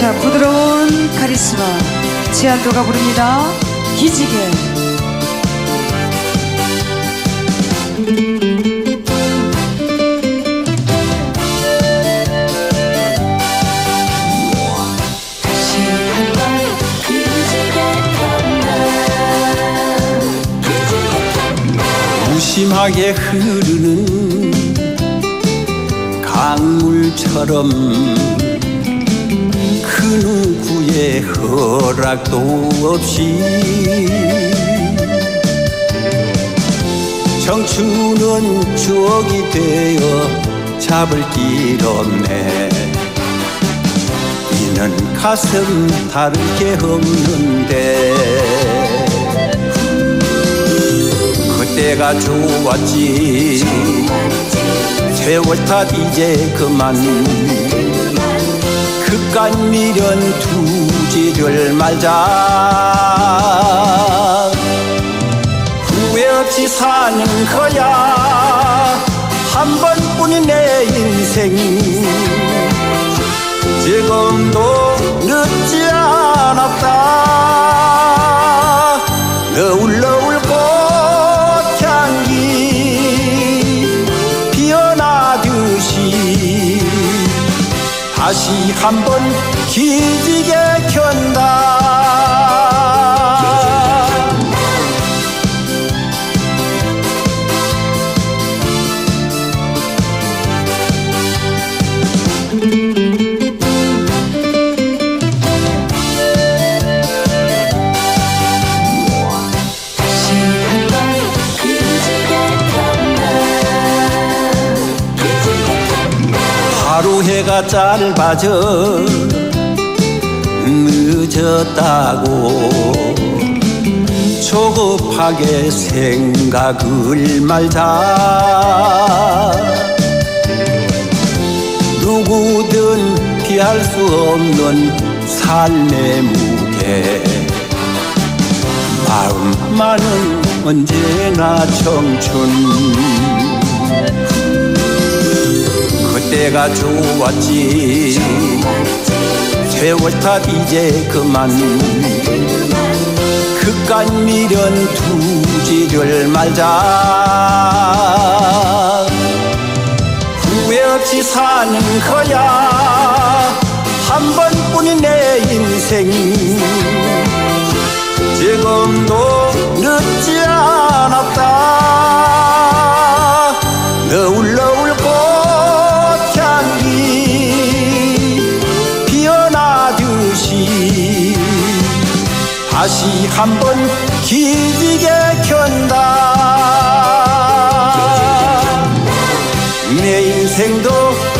자, 부드러운 카리스마 지한도가 부릅니다. 기지개. 무심하게 흐르는 강물처럼 그 누구의 허락도 없이 청춘은 추억이 되어 잡을 길 없네. 이는 가슴 다를 게 없는데 그때가 좋았지. 세월 탓 이제 그만 그깟 미련 두지를 말자. 후회 없이 사는 거야. 한 번뿐인 내 인생 지금도 다시 한번 기지개 켠다 해가 짧아져 늦었다고 조급하게 생각을 말자. 누구든 피할 수 없는 삶의 무게. 마음만은 언제나 청춘 그때가 좋았지. 세월 탓 이제 그만. 그깟 미련 두지를 말자. 후회 없이 사는 거야. 한 번뿐인 내 인생 다시 한번 기지개 켠다. 내 인생도 기